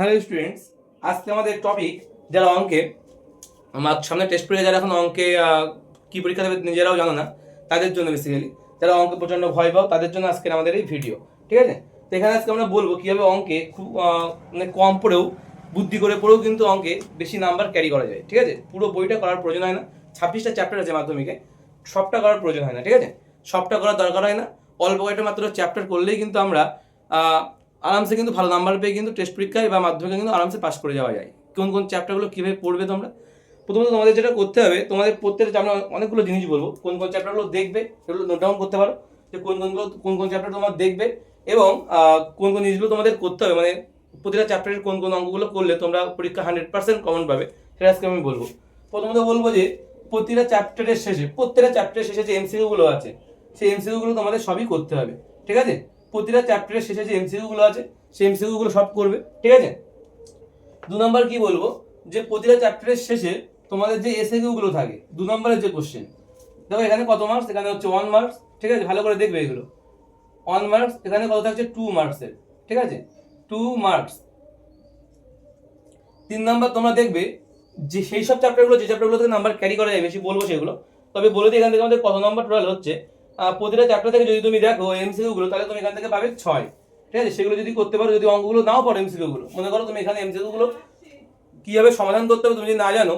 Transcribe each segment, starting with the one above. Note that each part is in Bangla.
হ্যালো স্টুডেন্টস আজকে আমাদের টপিক যারা অঙ্কে, আমার সামনে টেস্ট পরীক্ষা, যারা এখন অঙ্কে কি পরীক্ষা দেবে নিজেরাও জানো না, তাদের জন্য বেসিক্যালি যারা অঙ্কে প্রচণ্ড ভয় পাও, তাদের জন্য আজকে আমাদের এই ভিডিও ঠিক আছে? তো এখানে আজকে আমরা বলব কীভাবে অঙ্কে খুব মানে কম পড়েও, বুদ্ধি করে পড়েও কিন্তু অঙ্কে বেশি নাম্বার ক্যারি করা যায়, ঠিক আছে? পুরো বইটা করার প্রয়োজন হয় না, ছাব্বিশটা চ্যাপ্টার আছে মাধ্যমিকে, সবটা করার প্রয়োজন হয় না, ঠিক আছে? সবটা করার দরকার হয় না, অল্প কয়েকটা মাত্র চ্যাপ্টার করলেই কিন্তু আমরা আরামসে কিন্তু ভালো নাম্বার পেয়ে কিন্তু টেস্ট পরীক্ষায় বা মাধ্যমিকে কিন্তু আরামসে পাস করে যাওয়া যায়। কোন কোন চ্যাপ্টারগুলো কীভাবে পড়বে তোমরা? প্রথমত তোমাদের যেটা করতে হবে, তোমাদের প্রত্যেকটা আমরা অনেকগুলো জিনিস বলব। কোন কোন চ্যাপ্টারগুলো দেখবে, সেগুলো নোট ডাউন করতে পারো। যে কোন কোনগুলো কোন কোন চ্যাপ্টার তোমার দেখবে এবং কোন কোন জিনিসগুলো তোমাদের করতে হবে। মানে প্রতিটা চ্যাপ্টারের কোন কোন অঙ্কগুলো করলে তোমরা পরীক্ষা হান্ড্রেড পার্সেন্ট কমন পাবে। সেটা আজকে আমি বলব। প্রথমত বলব যে, প্রতিটা চ্যাপ্টারের শেষে, প্রত্যেকটা চ্যাপ্টারের শেষে যে এমসিকিউ গুলো আছে, সেই এমসিকিউ গুলো তোমাদের সবই করতে হবে। ঠিক আছে? প্রতিটা চ্যাপ্টারের শেষে যে এমসিকিউ গুলো আছে, সেই এমসিকিউ গুলো সব করবে, ঠিক আছে? দু নম্বর কি বলব? যে প্রতিটা চ্যাপ্টারের শেষে তোমাদের যে এসএকিউ গুলো থাকে, দু নম্বরের যে কোশ্চেন দেখো এখানে কত মার্কস এখানে হচ্ছে ওয়ান মার্কস ঠিক আছে? ভালো করে দেখবে এগুলো। ওয়ান মার্কস এখানে কত থাকছে? টু মার্কসের ঠিক আছে? টু মার্কস তিন নাম্বার তোমরা দেখবে, যে সেই সব চ্যাপ্টারগুলো যে চ্যাপ্টারগুলো থেকে নাম্বার ক্যারি করা যায়, বেশি বলব সেগুলো, তবে বলে দিই এখান থেকে আমাদের কত নাম্বার টোটাল হচ্ছে প্রতিটা চ্যাপ্টার থেকে যদি তুমি দেখো এমসিকিউ গুলো, তাহলে তুমি এখান থেকে পাবে ছয়। ঠিক আছে? সেগুলো যদি করতে পারো, যদি অঙ্কগুলো নাও পারো এমসিকিউ গুলো, মনে করো তুমি এখানে এমসিকিউ গুলো কীভাবে সমাধান করতে হবে তুমি যদি না জানো,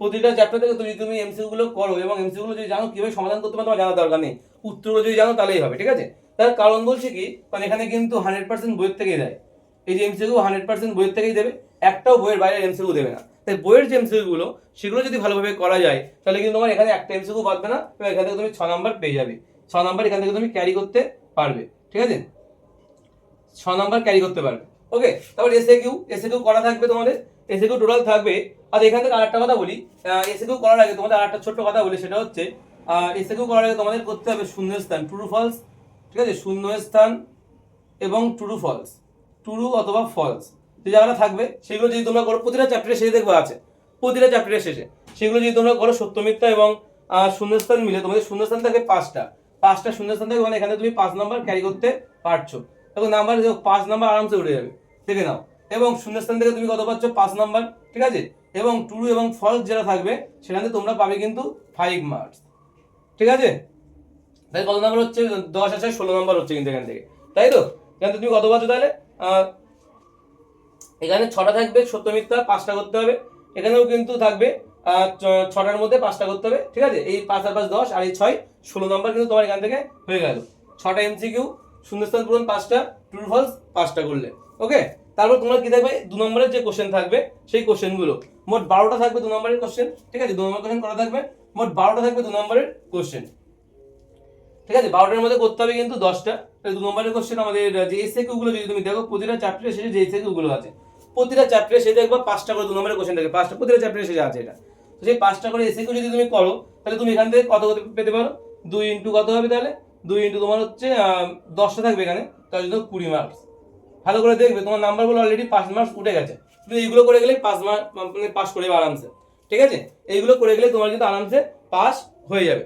প্রতিটা চ্যাপ্টার থেকে তুমি তুমি এমসিকিউ গুলো করো এবং এমসিকিউ গুলো যদি জানো কীভাবে সমাধান করতে পারো তোমার জানার দরকার নেই। উত্তরগুলো যদি জানো, তাহলেই হবে, ঠিক আছে? তার কারণ বলছে কি, কারণ এখানে কিন্তু হান্ড্রেড পার্সেন্ট বইয়ের থেকেই দেয়। এই যে এমসিকিউ হান্ড্রেড পার্সেন্ট বইয়ের থেকেই দেবে, একটাও বইয়ের বাইরে এমসিকিউ দেবে না। তাই বইয়ের যে এমসিকিউ গুলো, সেগুলো যদি ভালোভাবে করা যায়, তাহলে কিন্তু তোমার এখানে একটা এমসিকিউ বাদবে না, এবং এখান থেকে তুমি ছ নাম্বার পেয়ে যাবে। ছ নাম্বার এখান থেকে তুমি ক্যারি করতে পারবে, ঠিক আছে? ছ নাম্বার ক্যারি করতে পারবে ওকে তারপর এসএ কিউ এসএ কিউ করা থাকবে তোমাদের এসএ কিউ টোটাল থাকবে। আর এখান থেকে আরেকটা কথা বলি এসএ কিউ করার আগে তোমাদের আরেকটা ছোট্ট কথা বলি, সেটা হচ্ছে এসএ কিউ করার আগে তোমাদের করতে হবে শূন্যস্থান ট্রু ফলস ঠিক আছে? শূন্যস্থান এবং ট্রু ফলস ট্রু অথবা ফলস যে জায়গাটা থাকবে, সেগুলো যদি তোমরা করো, প্রতিটা চ্যাপ্টারের শেষে দেখবে আছে, প্রতিটা চ্যাপ্টারের শেষে। সেগুলো যদি তোমরা করো সত্য মিথ্যা এবং শূন্যস্থান মিলে, তোমাদের শূন্যস্থান থাকে পাঁচটা। পাঁচটা শূন্যস্থান থাকে মানে এখানে তুমি পাঁচ নাম্বার ক্যারি করতে পারছ। দেখো নাম্বার পাঁচ নাম্বার আরামসে উঠে যাবে। দেখে নাও। এবং শূন্যস্থান থেকে তুমি কত পাচ্ছ? পাঁচ নাম্বার ঠিক আছে? এবং ট্রু এবং ফলস যেটা থাকবে, সেখানে তোমরা পাবে কিন্তু ফাইভ মার্কস ঠিক আছে? তাই কত নাম্বার হচ্ছে? দশ আছে, ষোলো নাম্বার হচ্ছে কিন্তু এখান থেকে। তাই তো? এখান তুমি কত পাচ্ছ তাহলে? এখানে ছটা থাকবে, সত্য মিথ্যা, পাঁচটা করতে হবে। এখানেও কিন্তু থাকবে ছটার মধ্যে পাঁচটা করতে হবে, ঠিক আছে? এই পাঁচ আর পাঁচ দশ আর এই ছয়, ষোলো নম্বর কিন্তু তোমার এখান থেকে হয়ে গেল। ছটা এমসিকিউ শূন্যস্থান পূরণ পাঁচটা ট্রু ফলস পাঁচটা করলে। ওকে? তারপর তোমার কি থাকবে? দু নম্বরের যে কোশ্চেন থাকবে, সেই কোশ্চেনগুলো মোট বারোটা থাকবে দু নম্বরের কোশ্চেন ঠিক আছে? দু নম্বর কোশ্চেন করা থাকবে? মোট বারোটা থাকবে দু নম্বরের কোশ্চেন ঠিক আছে? বারোটার মধ্যে করতে হবে কিন্তু দশটা। দু নম্বরের কোশ্চেন আমাদের যে এসএকিউ গুলো যদি তুমি দেখো, প্রতিটা চ্যাপ্টারের শেষে যে এসএকিউ গুলো আছে। প্রতিটা চ্যাপ্টারে শেষে দেখবা পাঁচটা করে দু নম্বরের কোশ্চেন থাকে। পাঁচটা, প্রতিটা চ্যাপ্টারের শেষে আছে এটা। সেই পাঁচটা করে এসএকিউ যদি তুমি করো, তাহলে তুমি এখান থেকে কত পেতে পারো? দুই ইন্টু কত হবে তাহলে? দুই ইন্টু তোমার হচ্ছে দশটা থাকবে এখানে তাহলে জন্য কুড়ি মার্কস ভালো করে দেখবে, তোমার নাম্বারগুলো অলরেডি পাঁচ মার্কস উঠে গেছে। তুমি এইগুলো করে গেলেই পাঁচ মার্ক মানে পাস করে যাবে আরামসে। ঠিক আছে? এইগুলো করে গেলে তোমার কিন্তু আরামসে পাস হয়ে যাবে।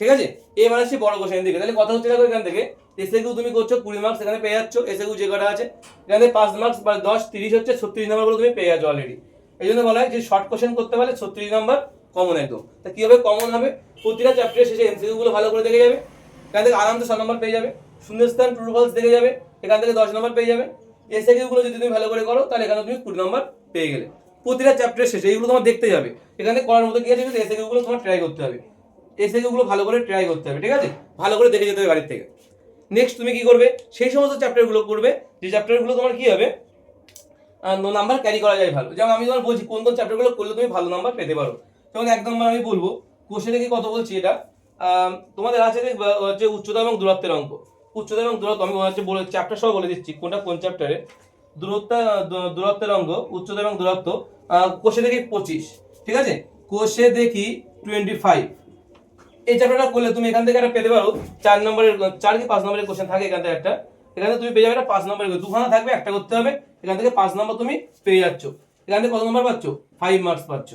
ঠিক আছে? এবার আসছি বড় কোশ্চেন দিকে। তাহলে কথা হচ্ছে দেখো এখান থেকে এসে কিউ তুমি করছ, কুড়ি মার্কস এখানে পেয়ে যাচ্ছ এসে কিউ যে কটা আছে, এখানে পাঁচ মার্কস বা দশ, তিরিশ হচ্ছে ছত্রিশ নাম্বারগুলো তুমি পেয়ে যাচ্ছ অলরেডি এই জন্য বলা হয় যে শর্ট কোশ্চেন করতে পারলে ছত্রিশ নাম্বার কমন একদম। তা কি হবে কমন হবে? প্রতিটা চ্যাপ্টারের শেষে এমসিকিউ গুলো ভালো করে দেখে যাবে। এখান থেকে আরামসে ছ নম্বর পেয়ে যাবে। শূন্যস্থান ট্রু ফলস দেখে যাবে। এখান থেকে দশ নম্বর পেয়ে যাবে। এসে কিউ যদি তুমি ভালো করে করো, তাহলে এখানে তুমি কুড়ি নম্বর পেয়ে গেলে। প্রতিটা চ্যাপ্টারের শেষে এইগুলো তোমার দেখতে যাবে। এখানে করার মতো কি আছে? এসে কিউ গুলো তোমার ট্রাই করতে হবে। এসে গুলো ভালো করে ট্রাই করতে হবে, ঠিক আছে? ভালো করে দেখে যেতে হবে বাড়ির থেকে। নেক্সট তুমি কি করবে? সেই সমস্ত চ্যাপ্টারগুলো করবে। যে চ্যাপ্টারগুলো তোমার কি হবে? নাম্বার ক্যারি করা যায় ভালো। যেমন আমি তোমার বলছি, কোন কোন চ্যাপ্টারগুলো করলে তুমি ভালো নাম্বার পেতে পারো। যেমন এক নম্বর আমি বলব কোশ্চেনে কি কত বলছি এটা তোমাদের আছে হচ্ছে উচ্চতা এবং দূরত্বের অঙ্ক। উচ্চতা এবং দূরত্ব, আমি হচ্ছে বলে চ্যাপ্টার সহ বলে দিচ্ছি, কোনটা কোন চ্যাপ্টারে দূরত্ব দূরত্বের অঙ্ক, উচ্চতা এবং দূরত্ব কোষে দেখি পঁচিশ, ঠিক আছে? কোষে দেখি টোয়েন্টি ফাইভ এই চ্যাপ্টারটা করলে তুমি এখান থেকে একটা পেতে পারো, চার নম্বরের চার কি পাঁচ নম্বরের কোশ্চেন থাকে এখান থেকে একটা। এখানে তুমি পেয়ে যাবে একটা পাঁচ নম্বরের দুখানা থাকবে, একটা করতে হবে। এখান থেকে পাঁচ নম্বর তুমি পেয়ে যাচ্ছ। এখান থেকে কত নম্বর পাচ্ছ? ফাইভ মার্কস পাচ্ছ।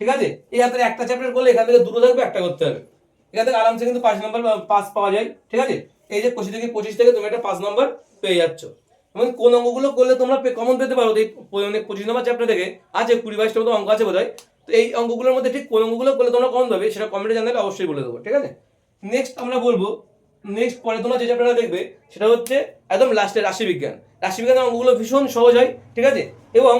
ঠিক আছে? এই হাতের একটা চ্যাপ্টার করলে এখান থেকে দুটো থাকবে, একটা করতে হবে। এখান থেকে আরামসে কিন্তু পাঁচ নম্বর পাস পাওয়া যায়। ঠিক আছে? এই যে পঁচিশ থেকে পঁচিশ থেকে তুমি একটা পাঁচ নম্বর পেয়ে যাচ্ছ। এবং কোন অঙ্কগুলো করলে তোমরা কমন পেতে পারো? এই মানে পঁচিশ নম্বর চ্যাপ্টার থেকে আছে, কুড়ি বাইশটা মতো অঙ্ক আছে বোধ তো এই অঙ্কগুলোর মধ্যে ঠিক কোন অঙ্কগুলো করলে তোমরা কমন পাবে সেটা কমেন্টে জানালে অবশ্যই বলে দেবো। ঠিক আছে? নেক্সট আমরা বলব নেক্সট পরে তোমরা যে চ্যাপ্টারটা দেখবে, সেটা হচ্ছে একদম লাস্টে রাশিবিজ্ঞান। রাশিবিজ্ঞানের অঙ্কগুলো ভীষণ সহজ হয়, ঠিক আছে? এবং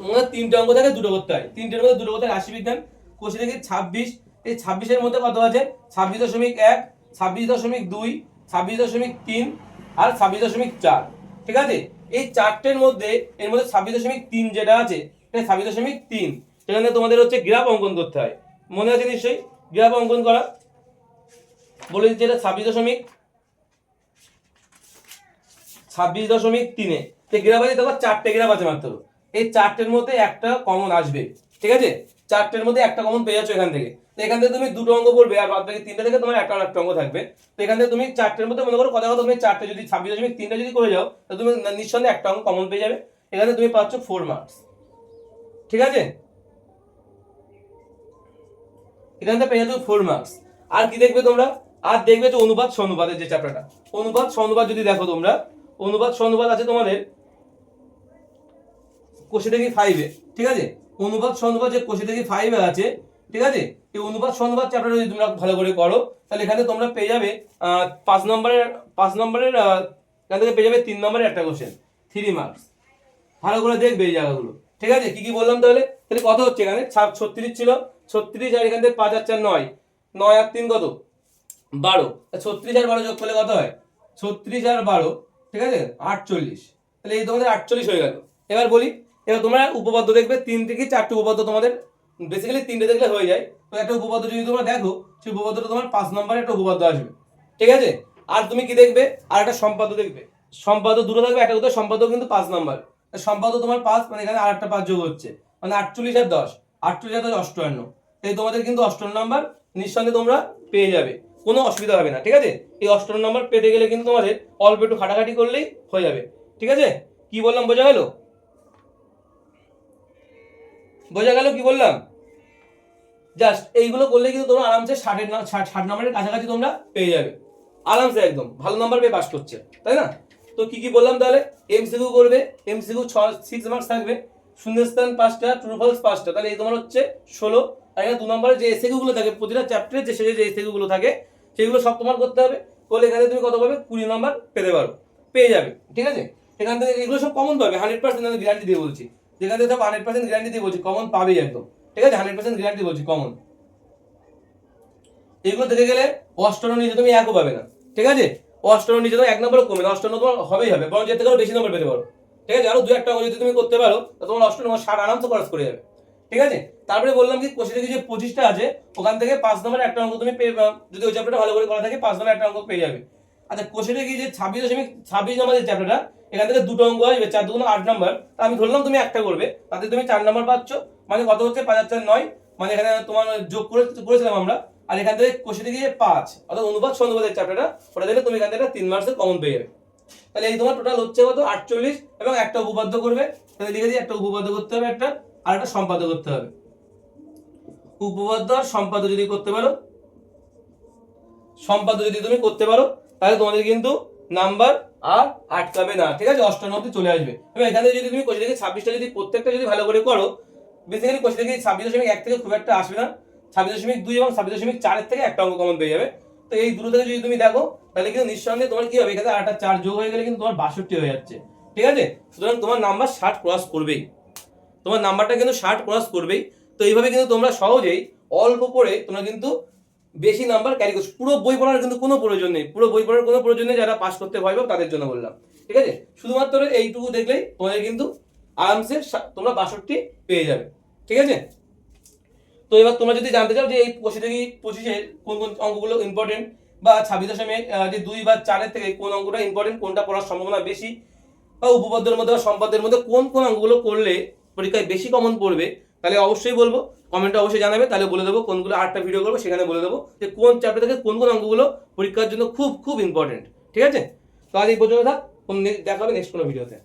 তোমাদের তিনটে অঙ্ক থাকে দুটো করতে হয়। তিনটের মধ্যে দুটো করতে রাশিবিজ্ঞান। কোষে থেকে ছাব্বিশ, এই ছাব্বিশের মধ্যে কত আছে? ছাব্বিশ দশমিক এক, ছাব্বিশ দশমিক দুই, ছাব্বিশ দশমিক তিন আর ছাব্বিশ দশমিক চার, ঠিক আছে? এই চারটের মধ্যে, এর মধ্যে ছাব্বিশ দশমিক তিন যেটা আছে, সেটা ছাব্বিশ দশমিক তিন। সেখানে তোমাদের হচ্ছে গ্রাফ অঙ্কন করতে হয়। মনে আছে নিশ্চয়ই? গ্রাফ অঙ্কন করা। বলে দিচ্ছি এটা ছাব্বিশ দশমিক ছাব্বিশ দশমিক তিনে। তো গ্রাফ আছে দেখো চারটে গ্রাফ আছে মাত্র। এই চারটের মধ্যে একটা কমন আসবে, ঠিক আছে? চারটের মধ্যে একটা কমন পেয়ে যাচ্ছ এখান থেকে। তো এখান থেকে তুমি দুটো অঙ্ক পড়বে আর বাদ বাকি তিনটে থেকে তোমার একটা একটা অঙ্ক থাকবে। তো এখান থেকে তুমি চারটের মধ্যে মনে করো, কথা কথা, তুমি চারটে যদি, ছাব্বিশ দশমিক তিনটা যদি করে যাও, তো তুমি নিঃসন্দেহে একটা অঙ্ক কমন পেয়ে যাবে। এখানে তুমি পাচ্ছ ফোর মার্কস ঠিক আছে? এখান থেকে পেয়ে যাচ্ছ ফোর মার্কস আর কি দেখবে তোমরা? আর দেখবে যে অনুবাদ সনুপাতের যে চ্যাপ্টারটা অনুবাদ সনুপাত যদি দেখো তোমরা, অনুবাদ সনুপাত আছে তোমাদের কোষে থেকে ফাইভে ঠিক আছে? অনুবাদ সনুপাত যে কোষে থেকে ফাইভে আছে, ঠিক আছে? এই অনুবাদ সনুপাত চ্যাপ্টার যদি তোমরা ভালো করে করো, তাহলে এখানে তোমরা পেয়ে যাবে পাঁচ নম্বরের পাঁচ নম্বরের এখান থেকে পেয়ে যাবে তিন নম্বরের একটা কোশ্চেন থ্রি মার্কস ভালো করে দেখবে এই জায়গাগুলো, ঠিক আছে? কি কি বললাম তাহলে? তাহলে কত হচ্ছে এখানে? ছত্রিশ ছিল, ছত্রিশ আর এখান থেকে পাঁচ আর চার নয় নয় আর তিন কত? বারো। ছত্রিশ আর বারো যোগ করলে কত হয়? ছত্রিশ আর বারো, ঠিক আছে? আটচল্লিশ। তাহলে এই তোমাদের আটচল্লিশ হয়ে গেল। এবার বলি, এবার তোমরা উপপাদ্য দেখবে, তিন থেকে চারটে উপপাদ্য তোমাদের বেসিক্যালি তিনটে দেখলে হয়ে যায়। তো একটা উপপাদ্য যদি তোমরা দেখো, সেই উপপাদ্যটা তোমার পাঁচ নম্বরে একটা উপপাদ্য আসবে। ঠিক আছে? আর তুমি কি দেখবে? আর একটা সম্পাদ্য দেখবে। সম্পাদ্য দুটো থাকবে, একটা কোথাও সম্পাদ্য কিন্তু পাঁচ নম্বর। সম্পাদ্য তোমার পাঁচ মানে এখানে আর একটা পাঁচ যোগ হচ্ছে। মানে আটচল্লিশ আর দশ। আটচল্লিশ আর দশ, অষ্টান্ন। এই তোমাদের কিন্তু অষ্টম নাম্বার নিঃসন্দেহে তোমরা পেয়ে যাবে। কোনো অসুবিধা হবে না, ঠিক আছে? এই অষ্টম নম্বর পেতে গেলে কিন্তু তোমাদের অল্প একটু খাটাখাটি করলেই হয়ে যাবে, ঠিক আছে? কি বললাম, বোঝা গেল? বোঝা গেল কি বললাম? জাস্ট এইগুলো করলে কিন্তু তোমরা আরামসে ষাটের ষাট নম্বরের কাছাকাছি তোমরা পেয়ে যাবে, আরামসে একদম, ভালো নাম্বার পেয়ে পাস করছে, তাই না? তো কি কি বললাম তাহলে? এমসিকিউ করবে এমসিকিউ ছ সিক্স মার্কস থাকবে, শূন্যস্থান পাঁচটা ট্রু ফলস পাঁচটা, তাহলে এই তোমার হচ্ছে ষোলো, আর এখানে দু নম্বরের যে এসএকিউ গুলো থাকে, প্রতিটা চ্যাপ্টারে যে শেষে যে এসএকিউ গুলো থাকে সেগুলো সব তোমার করতে হবে। করলে এখানে তুমি কত পাবে? কুড়ি নাম্বার পেতে পারো। পেয়ে যাবে, ঠিক আছে? এখান থেকে এগুলো সব কমন পাবে। হান্ড্রেড পার্সেন্ট আমি গ্যারান্টি দিয়ে বলছি। যেখান থেকে সব হান্ড্রেড পার্সেন্ট গ্যারান্টি দিয়ে বলছি কমন পাবেই একদম। ঠিক আছে? হান্ড্রেড পার্সেন্ট গ্যারান্টি বলছি কমন এগুলো দেখে গেলে অষ্টম নিচে তুমি একও পাবে না। ঠিক আছে? অষ্টম নিচে তোমার এক নম্বরও কমে না অষ্টম তোমার হবেই হবে বরং যেতে পারো বেশি নম্বর পেতে পারো। ঠিক আছে? আরও দু একটা যদি তুমি করতে পারো তোমার অষ্টম ষাট আরামসে খরচ করে যাবে। ঠিক আছে? তারপরে বললাম কি কোষে থেকে যে পঁচিশটা আছে, ওখান থেকে পাঁচ নম্বরের একটা অঙ্ক তুমি পেয়ে যদি ওই চ্যাপ্টারটা ভালো করে করা থাকে, পাঁচ নম্বরের একটা অঙ্ক পেয়ে যাবে। আচ্ছা কোষে থেকে যে ছাব্বিশ দশমিক, ছাব্বিশ নম্বর যে চ্যাপ্টারটা এখান থেকে দুটো অঙ্ক আসবে চার দুগুণ আট নম্বর। তা আমি ধরলাম তুমি একটা করবে, তাতে তুমি চার নম্বর পাচ্ছ মানে কত হচ্ছে? পাঁচ হাজার নয় মানে এখানে তোমার যোগ করে, করেছিলাম আমরা। আর এখান থেকে কোষে থেকে যে পাঁচ, অর্থাৎ অনুপাত সন্নুপাতের চ্যাপ্টারটা ওটা দিলে তুমি এখান থেকে তিন মার্কসের কমন পেয়ে যাবে। তাহলে এই তোমার টোটাল হচ্ছে কত? আটচল্লিশ, এবং একটা উপপাদ্য করবে। তাহলে লিখে দিয়ে একটা উপপাদ্য করতে হবে একটা। আর একটা সম্পাদ্য করতে হবে। উপপাদ্য আর সম্পাদ্য যদি করতে পারো, সম্পাদ্য যদি তুমি করতে পারো, তাহলে তোমাদের কিন্তু নাম্বার আর আটকাবে না। ঠিক আছে? অষ্টান্ন অব্দি চলে আসবে। এবং এখানে যদি তুমি কোচি থেকে ছাব্বিশটা যদি প্রত্যেকটা যদি ভালো করে করো বেসিক্যালি কোচি থেকে ছাব্বিশ দশমিক এক থেকে খুব একটা আসবে না। ছাব্বিশ দশমিক দুই এবং ছাব্বিশ দশমিক চারের থেকে একটা অঙ্ক কমন পেয়ে যাবে। তো এই দুটো থেকে যদি তুমি দেখো, তাহলে কিন্তু নিঃসন্দেহে তোমার কি হবে? এখানে আটটা চার যোগ হয়ে গেলে কিন্তু তোমার বাষট্টি হয়ে যাচ্ছে। ঠিক আছে? সুতরাং তোমার নাম্বার ষাট ক্রস করবেই। তোমার নাম্বারটা কিন্তু ষাট ক্রস করবেই। তো এইভাবে কিন্তু তোমরা সহজেই অল্প পড়ে তোমরা কিন্তু বেশি নাম্বার ক্যারি করছ। পুরো বই পড়ার কিন্তু কোনো প্রয়োজন নেই। পুরো বই পড়ার কোনো প্রয়োজন নেই, যারা পাস করতে ভয় পাও তাদের জন্য বললাম। ঠিক আছে? শুধুমাত্র এইটুকু দেখলেই তোমাদের কিন্তু আরামসে তোমরা বাষট্টি পেয়ে যাবে। ঠিক আছে? তো এবার তোমরা যদি জানতে চাও যে এই পঁচিশ থেকে পঁচিশের কোন কোন অঙ্কগুলো ইম্পর্টেন্ট বা ছাব্বিশ দশমিক যে দুই বা চারের থেকে কোন অঙ্কটা ইম্পর্টেন্ট কোনটা পড়ার সম্ভাবনা বেশি বা উপপাদ্যের মধ্যে বা সম্পাদ্যের মধ্যে কোন কোন অঙ্কগুলো করলে পরীক্ষায় বেশি কমন পড়বে, তাহলে অবশ্যই বলব কমেন্টে অবশ্যই জানাবে, তাহলে বলে দেবো কোনগুলো আটটা ভিডিও করব, সেখানে বলে দেবো যে কোন চ্যাপ্টার থেকে কোন কোন অঙ্কগুলো পরীক্ষার জন্য খুব খুব ইম্পর্টেন্ট ঠিক আছে? তো আজ এই পর্যন্ত থাক দেখা হবে নেক্সট কোনো ভিডিওতে